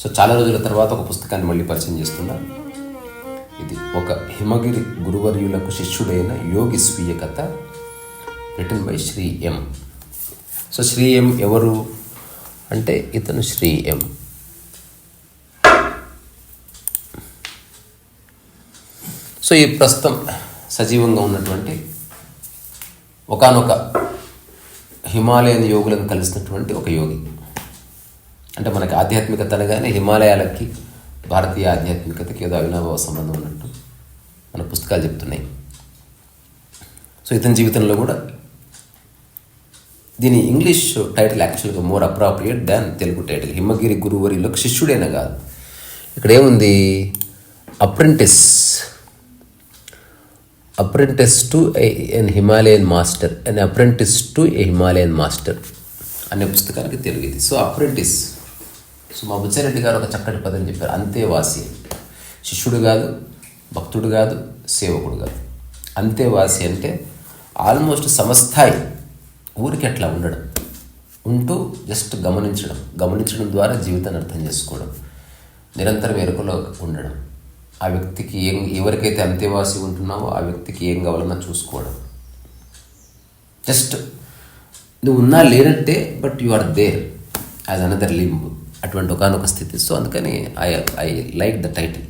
So చాలా రోజుల తర్వాత ఒక పుస్తకాన్ని మళ్ళీ పరిచయం చేస్తున్నా. ఇది ఒక హిమగిరి గురువర్యులకు శిష్యుడైన యోగి స్వీయ కథ return by Shri M. So Shri M ఎవరు అంటే ఇతను శ్రీ ఎం. సో ఈ ప్రస్తుతం సజీవంగా ఉన్నటువంటి ఒకానొక హిమాలయన్ యోగులను కలిసినటువంటి ఒక యోగి. అంటే మనకి ఆధ్యాత్మికత అనగానే హిమాలయాలకి భారతీయ ఆధ్యాత్మికతకి ఏదో అవినాభావ సంబంధం ఉన్నట్టు మన పుస్తకాలు చెప్తున్నాయి. సో ఇతని జీవితంలో కూడా దీని ఇంగ్లీష్ టైటిల్ యాక్చువల్గా more appropriate than Telugu title. హిమగిరి గురువరిలో శిష్యుడైనా కాదు. ఇక్కడ ఏముంది apprentice. Apprentice to an Himalayan master. And apprentice to a Himalayan master అనే పుస్తకానికి తెలుగు ఇది. So apprentice. సో మా బుచ్చారెడ్డి గారు ఒక చక్కటి పదం చెప్పారు. అంతేవాసి శిష్యుడు కాదు భక్తుడు కాదు సేవకుడు కాదు. అంతేవాసి అంటే ఆల్మోస్ట్ సమస్థాయి ఊరికి అట్లా ఉండడం. ఉంటూ జస్ట్ గమనించడం. గమనించడం ద్వారా జీవితాన్ని అర్థం చేసుకోవడం. నిరంతరం ఎరుకలో ఉండడం. ఆ వ్యక్తికి ఏం ఎవరికైతే అంతేవాసి ఉంటున్నావో ఆ వ్యక్తికి ఏం కావాలన్నా చూసుకోవడం. జస్ట్ నువ్వు ఉన్నా లేనట్టే but you are there as another limb. అటువంటి ఒకనొక స్థితి. సో అందుకని I I like the title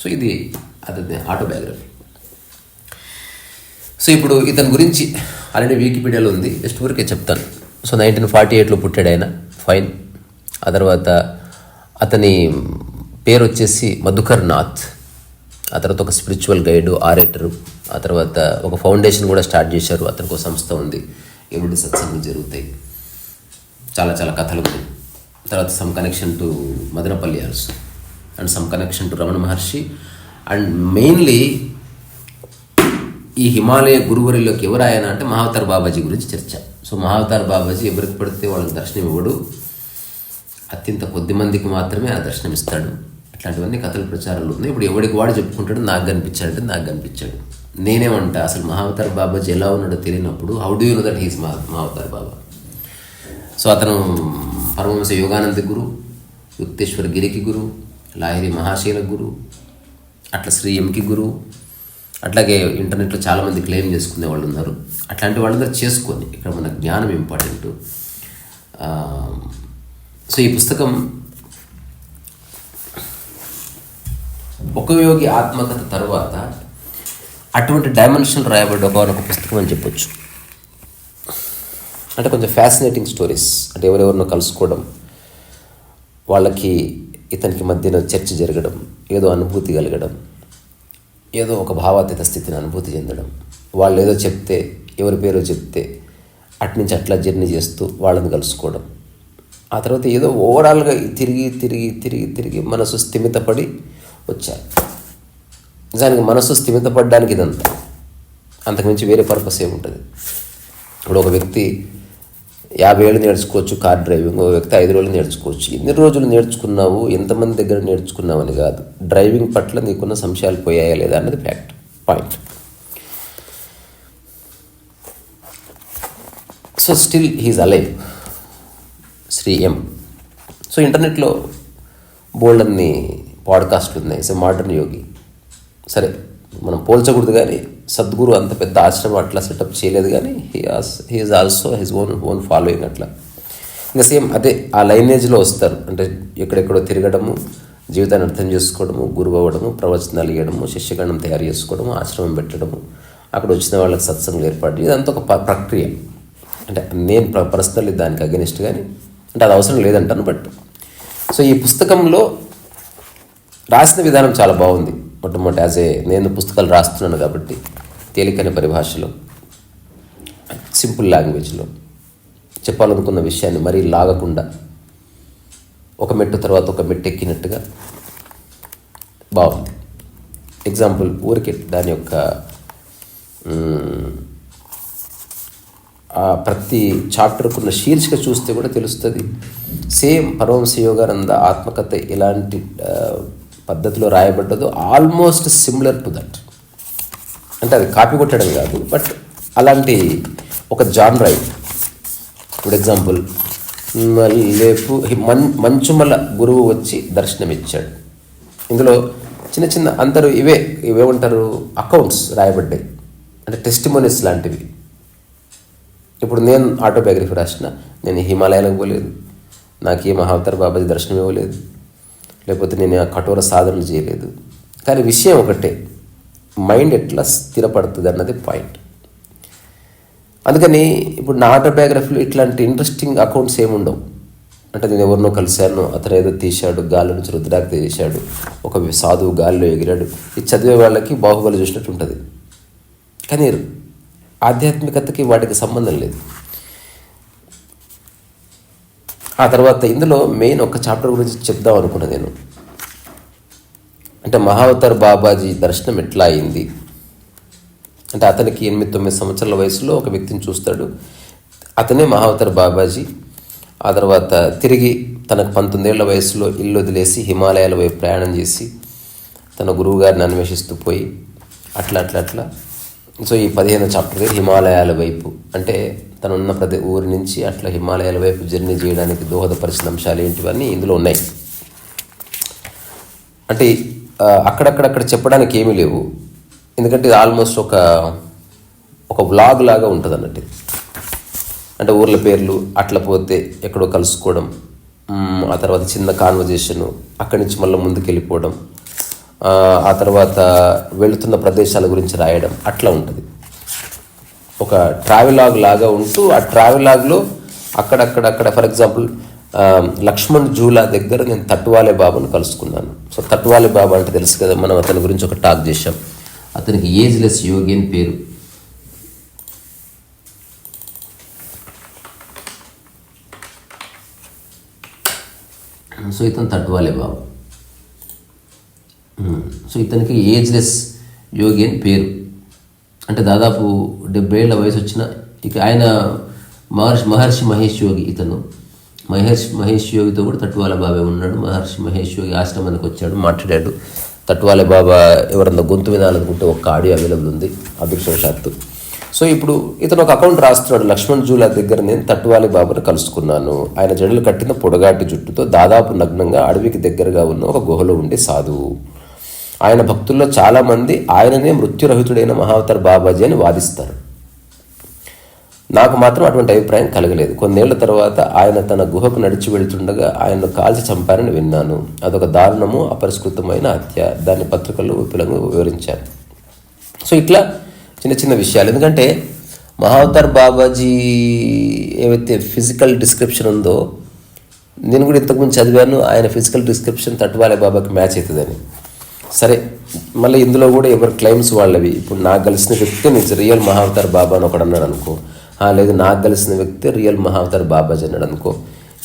so ఇది అతని ఆటోబయోగ్రఫీ సో ఇప్పుడు ఇతని గురించి ఆల్రెడీ వికీపీడియాలో ఉంది. జస్ట్ ఊరికే చెప్తాను. సో నైన్టీన్ ఫార్టీ ఎయిట్లో పుట్టాడు ఆయన. ఫైన్ ఆ తర్వాత అతని పేరు వచ్చేసి మధుకర్ నాథ్. ఆ తర్వాత ఒక స్పిరిచువల్ గైడు ఆరేటరు ఆ తర్వాత ఒక ఫౌండేషన్ కూడా స్టార్ట్ చేశారు. అతనికి ఒక సంస్థ ఉంది. ఎవిడి సత్సంగం జరుగుతాయి. చాలా చాలా కథలు ఉన్నాయి. తర్వాత some connection to Madanapalle also and some connection to Ramana Maharshi. And mainly ఈ హిమాలయ గురువరిలోకి ఎవరు ఆయన అంటే మహావతార్ బాబాజీ గురించి చర్చ. సో మహావతార్ బాబాజీ ఎవరికి పడితే వాళ్ళకి దర్శనం ఇవ్వడు. అత్యంత కొద్ది మందికి మాత్రమే ఆ దర్శనం ఇస్తాడు. అట్లాంటివన్నీ కథల ప్రచారాలు ఉన్నాయి. ఇప్పుడు ఎవడికి వాడు చెప్పుకుంటాడు నాకు కనిపించాడంటే నాకు కనిపించాడు నేనేమంటా అసలు మహావతార్ బాబాజీ ఎలా ఉన్నాడో తెలియనప్పుడు how do you know that he's Mahavatar Baba? So అతను పరమహంస యోగానంద గురు యుక్తేశ్వర గిరికి గురు లాహిరి మహాశీల గురు అట్లా శ్రీ ఎంకి గురు అట్లాగే ఇంటర్నెట్లో చాలామంది క్లెయిమ్ చేసుకునే వాళ్ళు ఉన్నారు. అట్లాంటి వాళ్ళందరూ చేసుకొని ఇక్కడ మన జ్ఞానం ఇంపార్టెంట్. సో ఈ పుస్తకం ఒక యోగి ఆత్మకథ తర్వాత అటువంటి డైమెన్షన్ రాయబడ్డ ఒక పుస్తకం అని చెప్పొచ్చు. అంటే కొంచెం ఫ్యాసినేటింగ్ స్టోరీస్ అంటే ఎవరెవరినో కలుసుకోవడం వాళ్ళకి ఇతనికి మధ్యన చర్చ జరగడం ఏదో అనుభూతి కలగడం ఏదో ఒక భావాతీత స్థితిని అనుభూతి చెందడం. వాళ్ళు ఏదో చెప్తే ఎవరి పేరో చెప్తే అట్నుంచి అట్లా జర్నీ చేస్తూ వాళ్ళని కలుసుకోవడం. ఆ తర్వాత ఏదో ఓవరాల్గా తిరిగి తిరిగి తిరిగి తిరిగి మనసు స్థిమితపడి వచ్చారు. నిజానికి మనసు స్థిమితపడడానికి ఇదంతా. అంతకుమించి వేరే పర్పస్ ఏముంటుంది. ఇప్పుడు ఒక వ్యక్తి యాభై ఏళ్ళు నేర్చుకోవచ్చు కార్ డ్రైవింగ్ ఒక వ్యక్తి ఐదు రోజులు నేర్చుకోవచ్చు. ఎన్ని రోజులు నేర్చుకున్నావు? ఎంతమంది దగ్గర నేర్చుకున్నావు అని కాదు. డ్రైవింగ్ పట్ల నీకున్న సంశయాలు పోయాయా లేదా అన్నది fact point so still he's alive Shri M so ఇంటర్నెట్లో బోల్డ్ అన్ని పాడ్కాస్ట్లు ఉన్నాయి. సో మోడర్న్ యోగి సరే. మనం పోల్చకూడదు కానీ సద్గురు అంత పెద్ద ఆశ్రమం అట్లా సెటప్ చేయలేదు కానీ he as he's also his own own following అట్లా. ఇంకా సేమ్ అదే ఆ లైనేజ్లో వస్తారు. అంటే ఎక్కడెక్కడో తిరగడము జీవితాన్ని అర్థం చేసుకోవడము గురువు అవ్వడము ప్రవచనాలు ఇవ్వడము శిష్యగణం తయారు చేసుకోవడము ఆశ్రమం పెట్టడము అక్కడ వచ్చిన వాళ్ళకి సత్సంగం ఏర్పాటు ఇదంతా ఒక ప్రక్రియ. అంటే నేను పర్సనల్లీ దానికి అగెనిస్ట్ కానీ అంటే అది అవసరం లేదంటాను బట్ సో ఈ పుస్తకంలో రాసిన విధానం చాలా బాగుంది. మొట్టమొదటి యాజ్ ఏ నేను పుస్తకాలు రాస్తున్నాను కాబట్టి తేలికైన పరిభాషలో సింపుల్ లాంగ్వేజ్లో చెప్పాలనుకున్న విషయాన్ని మరీ లాగకుండా ఒక మెట్టు తర్వాత ఒక మెట్టు ఎక్కినట్టుగా బాగుంది. ఎగ్జాంపుల్ ఊరికి దాని యొక్క ఆ ప్రతి చాప్టర్కున్న శీర్షిక చూస్తే కూడా తెలుస్తుంది. సేమ్ పరమహంస ఆత్మకథ ఎలాంటి పద్ధతిలో రాయబడ్డదో ఆల్మోస్ట్ సిమిలర్ టు దట్. అంటే అది కాపీ కొట్టడం కాదు బట్ అలాంటి ఒక జాన్ రైట్ ఇప్పుడు ఎగ్జాంపుల్ లేపు మన్ మంచుమల గురువు వచ్చి దర్శనమిచ్చాడు. ఇందులో చిన్న చిన్న అందరూ ఇవే ఇవేమంటారు అకౌంట్స్ రాయబడ్డాయి. అంటే టెస్టిమోనీస్ లాంటివి. ఇప్పుడు నేను ఆటోబయోగ్రఫీ రాసిన నేను హిమాలయాలకు పోలేదు నాకు ఏ మహావతార్ బాబాజీ దర్శనం ఇవ్వలేదు లేకపోతే నేను ఆ కఠోర సాధనలు చేయలేదు. కానీ విషయం ఒకటే మైండ్ ఎట్లా స్థిరపడుతుంది అన్నది పాయింట్. అందుకని ఇప్పుడు నా ఆటోబయోగ్రఫీలో ఇట్లాంటి ఇంట్రెస్టింగ్ అకౌంట్స్ ఏముండవు అంటే నేను ఎవరినో కలిశాను అతను ఏదో తీశాడు గాలి నుంచి రుద్రాక్ తీశాడు ఒక సాధువు గాలిలో ఎగిరాడు ఇది చదివే వాళ్ళకి బాహుబలి చూసినట్టు ఉంటుంది. కానీ ఆధ్యాత్మికతకి వాటికి సంబంధం లేదు. ఆ తర్వాత ఇందులో మెయిన్ ఒక చాప్టర్ గురించి చెప్దాం అనుకున్నా నేను. అంటే మహావతార్ బాబాజీ దర్శనం ఎట్లా అయింది? అంటే అతనికి ఎనిమిది తొమ్మిది సంవత్సరాల వయసులో ఒక వ్యక్తిని చూస్తాడు. అతనే మహావతార్ బాబాజీ. ఆ తర్వాత తిరిగి తనకు పంతొమ్మిదేళ్ళ వయసులో ఇల్లు వదిలేసి హిమాలయాల వైపు ప్రయాణం చేసి తన గురువు గారిని అన్వేషిస్తూ పోయి అట్లా అట్లా అట్లా. సో ఈ పదిహేను చాప్టర్ హిమాలయాల వైపు. అంటే తను ఉన్న ప్రతి ఊరి నుంచి అట్లా హిమాలయాల వైపు జర్నీ చేయడానికి దోహదపరిచిన అంశాలు ఏంటివన్నీ ఇందులో ఉన్నాయి. అంటే అక్కడక్కడక్కడ చెప్పడానికి ఏమీ లేవు. ఎందుకంటే ఇది ఆల్మోస్ట్ ఒక ఒక వ్లాగ్ లాగా ఉంటుంది అన్నట్టు అంటే ఊర్ల పేర్లు అట్లా పోతే ఎక్కడో కలుసుకోవడం ఆ తర్వాత చిన్న కాన్వర్జేషను అక్కడి నుంచి మళ్ళీ ముందుకెళ్ళిపోవడం ఆ తర్వాత వెళుతున్న ప్రదేశాల గురించి రాయడం అట్లా ఉంటుంది. ఒక ట్రావెలాగ్ లాగా ఉంటూ ఆ ట్రావెలాగ్లో అక్కడక్కడక్కడ ఫర్ ఎగ్జాంపుల్ లక్ష్మణ్ జూలా దగ్గర నేను తట్టువాలే బాబాను కలుసుకున్నాను. సో తట్టువాలే బాబా అంటే తెలుసు కదా మనం అతని గురించి ఒక టాక్ చేశాం. అతనికి ఏజ్లెస్ యోగి అని పేరు. సో ఇతను తట్టువాలే బాబు. సో ఇతనికి ఏజ్లెస్ యోగి అని పేరు. అంటే దాదాపు డెబ్బై ఏళ్ళ వయసు వచ్చిన ఇక ఆయన మహర్షి మహర్షి మహేష్ యోగి ఇతను. మహేష్ మహేష్ యోగితో కూడా తట్టువాల బాబే ఉన్నాడు. మహర్షి మహేష్ యోగి ఆశ్రమానికి వచ్చాడు మాట్లాడాడు. తట్టువాల బాబా ఎవరన్నా గొంతు వినాలనుకుంటే ఒక ఆడియో అవైలబుల్ ఉంది అదృష్టవశాత్తు. సో ఇప్పుడు ఇతను ఒక అకౌంట్ రాస్తున్నాడు లక్ష్మణ్ జూలా దగ్గర నేను తట్టువాలి బాబాను కలుసుకున్నాను. ఆయన జడలు కట్టిన పొడగాటి జుట్టుతో దాదాపు నగ్నంగా అడవికి దగ్గరగా ఉన్న ఒక గుహలో ఉండే సాధువు. ఆయన భక్తుల్లో చాలామంది ఆయననే మృత్యురహితుడైన మహావతార్ బాబాజీ అని వాదిస్తారు. నాకు మాత్రం అటువంటి అభిప్రాయం కలగలేదు. కొన్నేళ్ళ తర్వాత ఆయన తన గుహకు నడిచి వెళుతుండగా ఆయనను కాల్చి చంపారని విన్నాను. అదొక దారుణము అపరిష్కృతమైన హత్య. దాన్ని పత్రికల్లో విపులంగా వివరించారు. సో ఇట్లా చిన్న చిన్న విషయాలు. ఎందుకంటే మహావతార్ బాబాజీ ఏవైతే ఫిజికల్ డిస్క్రిప్షన్ ఉందో నేను కూడా ఇంతకుముందు చదివాను ఆయన ఫిజికల్ డిస్క్రిప్షన్ తట్వాలే బాబాకి మ్యాచ్ అవుతుందని. సరే మళ్ళీ ఇందులో కూడా ఎవరి క్లైమ్స్ వాళ్ళవి? ఇప్పుడు నాకు కలిసిన వ్యక్తి నిజ రియల్ మహావతార్ బాబా అని ఒకడు అన్నాడు అనుకో. లేదు నాకు కలిసిన వ్యక్తి రియల్ మహావతార్ బాబాజీ అన్నాడు అనుకో.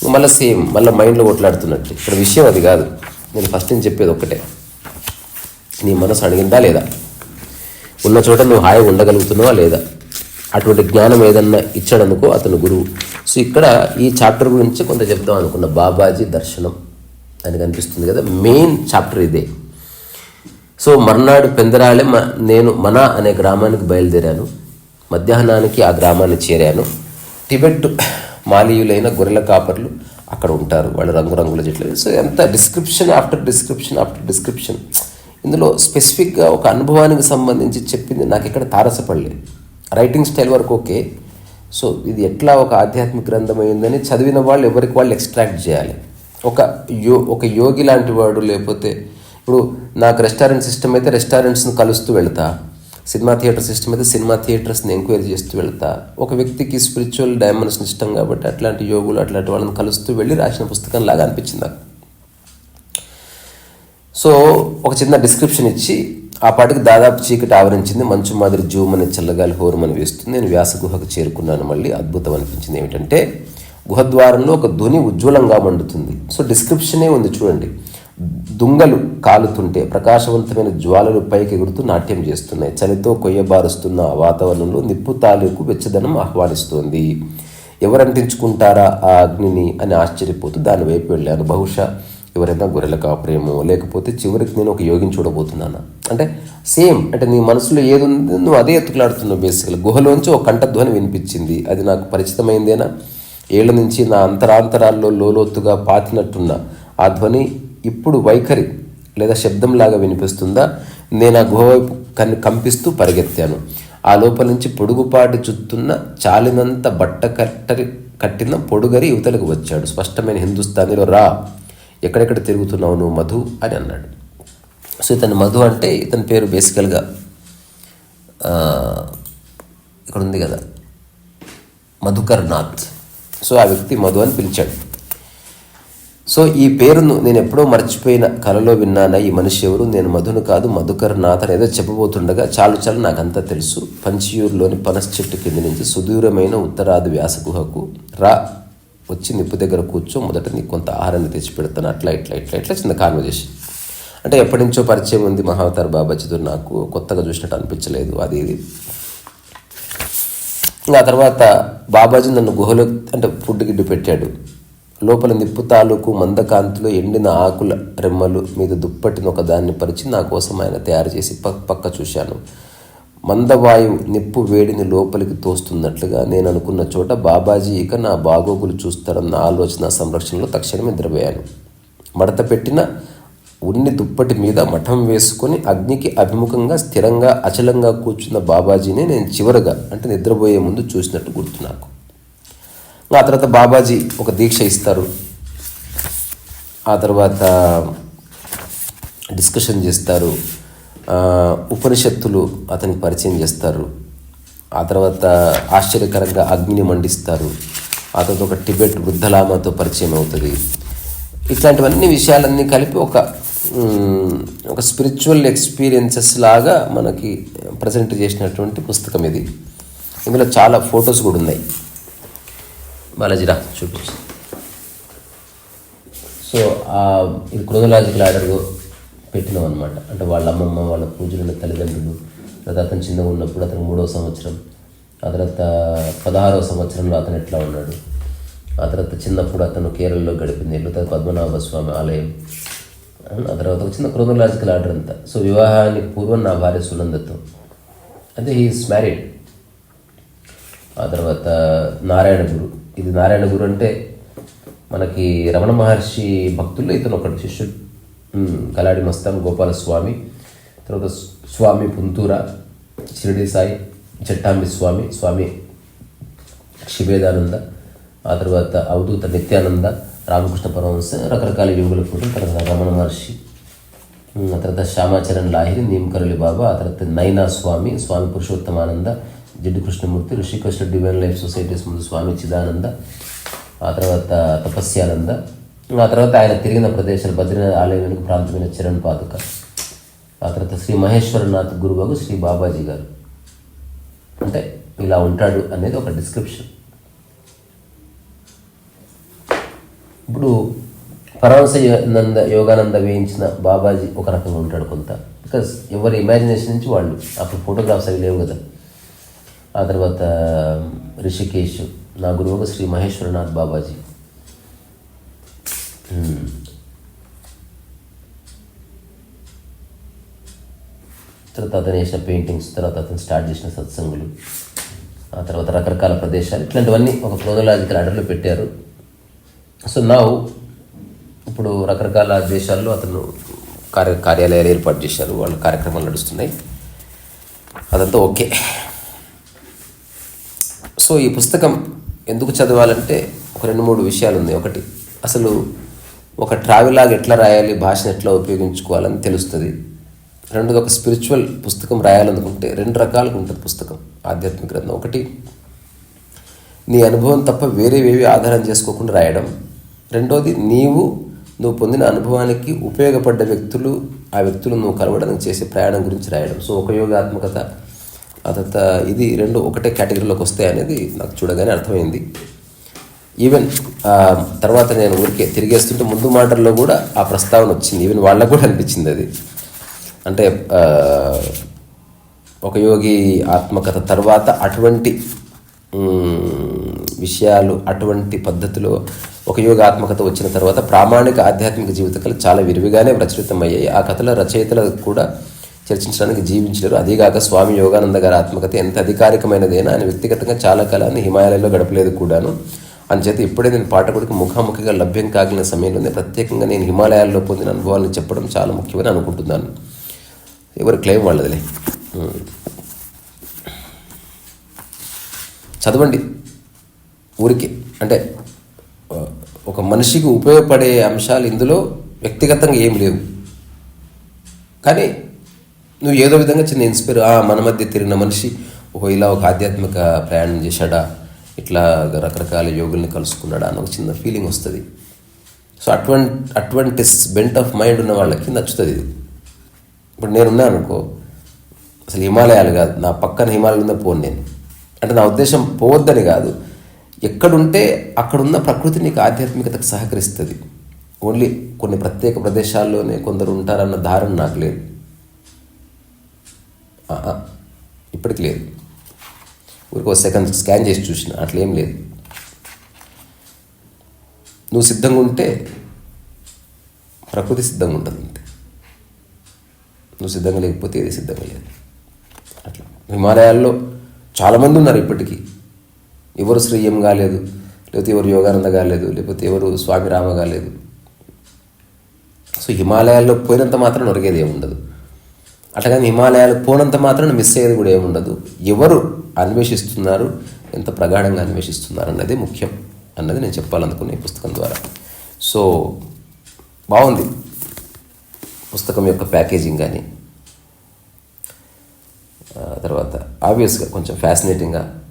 మళ్ళీ సేమ్ మళ్ళీ మైండ్లో కొట్లాడుతున్నట్టు. ఇక్కడ విషయం అది కాదు. నేను ఫస్ట్ నేను చెప్పేది ఒక్కటే. నీ మనసు అడిగిందా లేదా? ఉన్న చోట నువ్వు హాయిగా ఉండగలుగుతున్నావా లేదా? అటువంటి జ్ఞానం ఏదన్నా ఇచ్చాడనుకో అతను గురువు. సో ఇక్కడ ఈ చాప్టర్ గురించి కొంత చెప్దాం అనుకున్న బాబాజీ దర్శనం. అని కనిపిస్తుంది కదా మెయిన్ చాప్టర్ ఇదే. సో మర్నాడు పెందరాళె మ నేను మన అనే గ్రామానికి బయలుదేరాను. మధ్యాహ్నానికి ఆ గ్రామాన్ని చేరాను. టిబెట్ మాలీయులైన గొర్రెల కాపర్లు అక్కడ ఉంటారు. వాళ్ళు రంగురంగుల చెట్లు. సో ఎంత description after description after description ఇందులో స్పెసిఫిక్గా ఒక అనుభవానికి సంబంధించి చెప్పింది నాకు ఇక్కడ తారసపడలేదు. రైటింగ్ స్టైల్ వరకు ఓకే. సో ఇది ఎట్లా ఒక ఆధ్యాత్మిక గ్రంథం అయిందని చదివిన వాళ్ళు ఎవరికి వాళ్ళు ఎక్స్ట్రాక్ట్ చేయాలి. ఒక యో ఒక యోగి లాంటి వాడు లేకపోతే ఇప్పుడు నాకు రెస్టారెంట్ సిస్టమ్ అయితే రెస్టారెంట్స్ని కలుస్తూ వెళ్తా. సినిమా థియేటర్ సిస్టమ్ అయితే సినిమా థియేటర్స్ని ఎంక్వైరీ చేస్తూ వెళ్తా. ఒక వ్యక్తికి స్పిరిచువల్ డైమెన్షన్ ఇష్టం కాబట్టి అట్లాంటి యోగులు అట్లాంటి వాళ్ళని కలుస్తూ వెళ్ళి రాసిన పుస్తకం లాగా అనిపించింది నాకు. సో ఒక చిన్న డిస్క్రిప్షన్ ఇచ్చి ఆ పాటికి దాదాపు చీకటి ఆవరించింది. మంచు మాదిరి జూమని చల్లగాలి హోరుమని వేస్తుంది. నేను వ్యాస గుహకు చేరుకున్నాను. మళ్ళీ అద్భుతం అనిపించింది ఏమిటంటే గుహద్వారంలో ఒక ధ్వని ఉజ్వలంగా మండుతుంది. సో డిస్క్రిప్షనే ఉంది చూడండి. దుంగలు కాలుతుంటే ప్రకాశవంతమైన జ్వాలలు పైకి ఎగురుతూ నాట్యం చేస్తున్నాయి. చలితో కొయ్యబారుస్తున్న వాతావరణంలో నిప్పు తాలూకు వెచ్చదనం ఆహ్వానిస్తోంది. ఎవరంటించుకుంటారా ఆ అగ్నిని అని ఆశ్చర్యపోతూ దాని వైపు వెళ్ళాను. బహుశా ఎవరైనా గొర్రెల కాపురేమో లేకపోతే చివరికి నేను ఒక యోగిని చూడబోతున్నాను? అంటే సేమ్ అంటే నీ మనసులో ఏది ఉంది నువ్వు అదే ఎత్తుకులాడుతున్నావు బేసికల్ గుహలోంచి ఒక కంఠధ్వని వినిపించింది. అది నాకు పరిచితమైందేనా? ఏళ్ళ నుంచి నా అంతరాంతరాల్లో లోలోతుగా పాతినట్టున్న ఆ ధ్వని ఇప్పుడు వైఖరి లేదా శబ్దంలాగా వినిపిస్తుందా? నేను ఆ గుహవైపు వైపు కంపిస్తూ పరిగెత్తాను. ఆ లోపల నుంచి పొడుగుపాటి చుత్తున్న చాలినంత బట్ట కట్టరి కట్టిన పొడుగరి యువతలకు వచ్చాడు. స్పష్టమైన హిందుస్థానీలో రా ఎక్కడెక్కడ తిరుగుతున్నావు నువ్వు మధు? అని అన్నాడు. సో ఇతను మధు అంటే ఇతని పేరు బేసికల్గా ఇక్కడ ఉంది కదా మధుకర్ నాథ్. సో ఆ వ్యక్తి మధు అని పిలిచాడు. సో ఈ పేరును నేను ఎప్పుడో మర్చిపోయిన కలలో విన్నానా? ఈ మనిషి ఎవరు? నేను మధును కాదు మధుకర్ నాథ్ ఏదో చెప్పబోతుండగా చాలు చాలు నాకంతా తెలుసు. పంచియూరులోని పనస్ చెట్టు కింద నుంచి సుదూరమైన ఉత్తరాది వ్యాస గుహకు రా. వచ్చి నిప్పు దగ్గర కూర్చో మొదట నీకు కొంత ఆహారాన్ని తెచ్చి పెడతాను. అట్లా ఇట్లా ఇట్లా ఇట్లా చిన్న కాన్వర్జేషన్ అంటే ఎప్పటి నుంచో పరిచయం ఉంది మహావతార్ బాబాజీతో నాకు. కొత్తగా చూసినట్టు అనిపించలేదు. అది ఇది. ఆ తర్వాత బాబాజీ నన్ను గుహలో అంటే ఫుడ్ గిడ్డు పెట్టాడు. లోపల నిప్పు తాలూకు మందకాంతిలో ఎండిన ఆకుల రెమ్మలు మీద దుప్పటిని ఒకదాన్ని పరిచి నా కోసం ఆయన తయారు చేసి పక్క పక్క చూశాను. మందవాయువు నిప్పు వేడిని లోపలికి తోస్తున్నట్లుగా నేను అనుకున్న చోట బాబాజీ ఇక నా బాగోగులు చూస్తారన్న ఆలోచన సంరక్షణలో తక్షణమే నిద్రపోయాను మడత పెట్టిన ఉన్ని దుప్పటి మీద మఠం వేసుకొని అగ్నికి అభిముఖంగా స్థిరంగా అచలంగా కూర్చున్న బాబాజీని నేను చివరగా అంటే నిద్రపోయే ముందు చూసినట్టు గుర్తు నాకు. ఆ తర్వాత బాబాజీ ఒక దీక్ష ఇస్తారు. ఆ తర్వాత డిస్కషన్ చేస్తారు. ఉపనిషత్తులు అతనికి పరిచయం చేస్తారు. ఆ తర్వాత ఆశ్చర్యకరంగా అగ్నిని మండిస్తారు. ఆ తర్వాత ఒక టిబెట్ వృద్ధలామాతో పరిచయం అవుతుంది. ఇట్లాంటివన్నీ విషయాలన్నీ కలిపి ఒక ఒక స్పిరిచువల్ ఎక్స్పీరియన్సెస్ లాగా మనకి ప్రజెంట్ చేసినటువంటి పుస్తకం ఇది. ఇందులో చాలా ఫొటోస్ కూడా ఉన్నాయి. బాలాజీరా చూపించు. సో ఇది క్రోనలాజికల్ ఆర్డర్ పెట్టినాం అనమాట అంటే వాళ్ళ అమ్మమ్మ వాళ్ళ పూజలు తల్లిదండ్రులు తర్వాత అతను చిన్నగా ఉన్నప్పుడు అతను మూడవ సంవత్సరం ఆ తర్వాత పదహారవ సంవత్సరంలో అతను ఎట్లా ఉన్నాడు ఆ తర్వాత చిన్నప్పుడు అతను కేరళలో గడిపింది ఇల్లు తర్వాత పద్మనాభ స్వామి ఆలయం ఆ తర్వాత ఒక చిన్న క్రోనలాజికల్ ఆర్డర్ అంతా. సో వివాహానికి పూర్వం నా భార్య సునందతో. అంటే హీఈస్ మ్యారీడ్. ఆ తర్వాత నారాయణ గురు. ఇది నారాయణ గురు అంటే మనకి రమణ మహర్షి భక్తుల్లో ఇతను ఒకటి శిష్యుడు. కలాడి మస్తాన్ గోపాల స్వామి తర్వాత స్వామి పుంతూర షిరిడి సాయి జట్టాంబి స్వామి స్వామి శివేదానంద ఆ తర్వాత అవధూత నిత్యానంద రామకృష్ణ పరమహంస రకరకాల యోగుల ఫోటో తర్వాత రమణ మహర్షి. ఆ తర్వాత శ్యామాచరణ్ లాహిరి నీమకరళి బాబా ఆ తర్వాత Naina Swami Swami Purushottamananda Jiddu Krishnamurti Rishikrishna divine life societies ముందు స్వామి చిదానంద ఆ తర్వాత తపస్యానంద ఆ తర్వాత ఆయన తిరిగిన ప్రదేశాలు బద్రీనాథ్ ఆలయం వెనుక ప్రాంతమైన చరణ్ పాదుక ఆ తర్వాత శ్రీ మహేశ్వరనాథ్ గురుబాబు శ్రీ బాబాజీ గారు. అంటే ఇలా ఉంటాడు అనేది ఒక డిస్క్రిప్షన్. ఇప్పుడు పరమశ నంద యోగానంద వేయించిన బాబాజీ ఒక రకంగా ఉంటాడు కొంత. బికాస్ ఎవరి ఇమాజినేషన్ నుంచి వాళ్ళు అప్పుడు ఫోటోగ్రాఫ్స్ అవి లేవు కదా. ఆ తర్వాత రిషికేష్ నా గురువు శ్రీ మహేశ్వరనాథ్ బాబాజీ. తర్వాత అతను వేసిన పెయింటింగ్స్ తర్వాత అతను స్టార్ట్ చేసిన సత్సంగులు ఆ తర్వాత రకరకాల ప్రదేశాలు ఇట్లాంటివన్నీ ఒక క్రోనలాజికల్ ఆర్డర్లో పెట్టారు. సో నా ఇప్పుడు రకరకాల దేశాల్లో అతను కార్య కార్యాలయాలు ఏర్పాటు చేశారు వాళ్ళ కార్యక్రమాలు నడుస్తున్నాయి. అదంతా ఓకే. సో ఈ పుస్తకం ఎందుకు చదవాలంటే ఒక రెండు మూడు విషయాలు ఉన్నాయి. ఒకటి అసలు ఒక ట్రావెలాగ్ ఎట్లా రాయాలి భాషను ఎట్లా ఉపయోగించుకోవాలని తెలుస్తుంది. రెండోది ఒక స్పిరిచువల్ పుస్తకం రాయాలనుకుంటే రెండు రకాలుగా ఉంటుంది పుస్తకం ఆధ్యాత్మిక గ్రంథం. ఒకటి నీ అనుభవం తప్ప వేరేవేవి ఆధారం చేసుకోకుండా రాయడం. రెండోది నీవు నువ్వు పొందిన అనుభవానికి ఉపయోగపడ్డ వ్యక్తులు ఆ వ్యక్తులు నువ్వు కలవడానికి చేసే ప్రయాణం గురించి రాయడం. సో ఒక యోగాత్మకత ఆ తర్వాత ఇది రెండు ఒకటే కేటగిరీలోకి వస్తాయి అనేది నాకు చూడగానే అర్థమైంది. ఈవెన్ తర్వాత నేను ఊరికే తిరిగేస్తుంటే ముందు మాటల్లో కూడా ఆ ప్రస్తావన వచ్చింది. ఈవెన్ వాళ్ళకు కూడా అనిపించింది అది. అంటే ఒక యోగి ఆత్మకథ తర్వాత అటువంటి విషయాలు అటువంటి పద్ధతిలో ఒక యోగ ఆత్మకథ వచ్చిన తర్వాత ప్రామాణిక ఆధ్యాత్మిక జీవితకాలు చాలా విరివిగానే ప్రచురితమయ్యాయి. ఆ కథల రచయితలు కూడా చర్చించడానికి జీవించలేరు. అదీగాక స్వామి యోగానంద గారి ఆత్మకథ ఎంత అధికారికమైనదైనా ఆయన వ్యక్తిగతంగా చాలా కాలాన్ని హిమాలయాల్లో గడపలేదు కూడాను. అందుచేత ఇప్పుడే నేను పాఠకుడికి ముఖాముఖిగా లభ్యం కాగిన సమయంలోనే ప్రత్యేకంగా నేను హిమాలయాల్లో పొందిన అనుభవాలను చెప్పడం చాలా ముఖ్యమని అనుకుంటున్నాను. ఎవరి క్లెయిమ్ వాళ్ళదిలే. చదవండి. ఊరికి. అంటే ఒక మనిషికి ఉపయోగపడే అంశాలు ఇందులో వ్యక్తిగతంగా ఏం లేవు. కానీ నువ్వు ఏదో విధంగా చిన్న ఇన్స్పైర్ ఆ మన మధ్య తిరిగిన మనిషి ఓ ఇలా ఒక ఆధ్యాత్మిక ప్రయాణం చేశాడా? ఇట్లా రకరకాల యోగుల్ని కలుసుకున్నాడా? అని ఒక చిన్న ఫీలింగ్ వస్తుంది. సో అటువంటి అటువంటి బెంట్ ఆఫ్ మైండ్ ఉన్న వాళ్ళకి నచ్చుతుంది ఇది. ఇప్పుడు నేనున్నాను అనుకో అసలు హిమాలయాలు కాదు. నా పక్కన హిమాలయాలు ఉందా పోను నేను. అంటే నా ఉద్దేశం పోవద్దని కాదు. ఎక్కడుంటే అక్కడున్న ప్రకృతి నీకు ఆధ్యాత్మికతకు సహకరిస్తుంది. ఓన్లీ కొన్ని ప్రత్యేక ప్రదేశాల్లోనే కొందరు ఉంటారన్న ధారణ నాకు లేదు. ఇప్పటికి లేదు. ఊరికి ఒక సెకండ్ స్కాన్ చేసి చూసిన అట్లేం లేదు. నువ్వు సిద్ధంగా ఉంటే ప్రకృతి సిద్ధంగా ఉంటుంది అంతే. నువ్వు సిద్ధంగా లేకపోతే ఏది సిద్ధంగా లేదు. అట్లా. హిమాలయాల్లో చాలామంది ఉన్నారు ఇప్పటికీ. ఎవరు శ్రీయం కాలేదు లేకపోతే ఎవరు యోగానంద కాలేదు లేకపోతే ఎవరు స్వామి రామ కాలేదు. సో హిమాలయాల్లో పోయినంత మాత్రం నొరిగేది ఏముండదు. అట్లాగని హిమాలయాలు పోనంత మాత్రం మిస్ అయ్యేది కూడా ఏముండదు ఎవరు అన్వేషిస్తున్నారు ఎంత ప్రగాఢంగా అన్వేషిస్తున్నారు అన్నది ముఖ్యం అన్నది నేను చెప్పాలనుకున్న ఈ పుస్తకం ద్వారా. సో బాగుంది. పుస్తకం యొక్క ప్యాకేజింగ్ కానీ తర్వాత ఆబ్వియస్గా కొంచెం ఫ్యాసినేటింగ్గా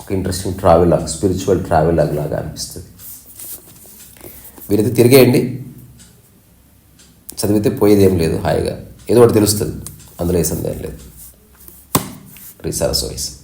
ఒక interesting travel log spiritual travel log లాగా అనిపిస్తుంది. వీరైతే తిరిగేయండి. చదివితే పోయేది ఏం లేదు హాయిగా. ఏదో ఒకటి తెలుస్తుంది. అందులో ఏ సందేహం లేదు. రీసారస్ వాయిస్